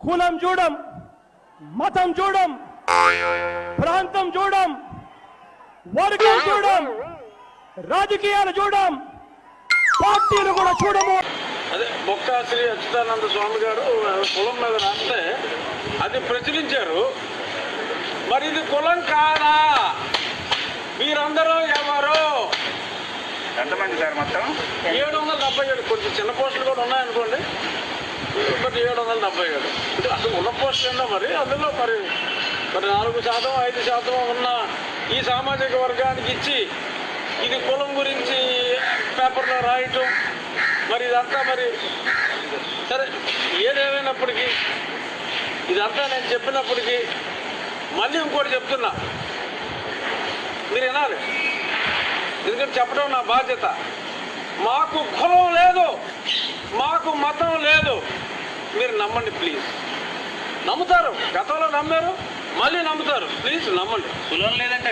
కులం చూడం మతం చూడం ప్రాంతం చూడం వర్గం చూడం రాజకీయాలు చూడం పార్టీలు కూడా చూడము. అదే బొక్క శ్రీ అచ్యుతానంద స్వామి గారు కులం మీద అంటే అది ప్రచురించారు. మరి ఇది కులం కాదా? మీరందరూ ఎవరు? ఎంతమంది సార్ మొత్తం? ఏడు వందల డెబ్బై ఏడు. కొంచెం చిన్న పోస్టులు కూడా ఉన్నాయనుకోండి. వందల డెబ్బై ఏడు. అంటే అసలు ఉన్న పోస్టులు ఏందో మరి అందులో మరి మరి నాలుగు శాతం ఐదు శాతం ఉన్న ఈ సామాజిక వర్గానికి ఇచ్చి ఇది కులం గురించి పేపర్లో రాయటం మరి ఇదంతా మరి సరే ఏదేమైనప్పటికీ ఇదంతా నేను చెప్పినప్పటికీ మళ్ళీ ఇంకోటి చెప్తున్నా. మీరు వినాలి. ఎందుకంటే చెప్పడం నా బాధ్యత. మాకు కులం లేదు మాకు మతం లేదు. మీరు నమ్మండి ప్లీజ్ నమ్ముతారు. గతంలో నమ్మారు మళ్ళీ నమ్ముతారు. ప్లీజ్ నమ్మండి. కులం లేదంటే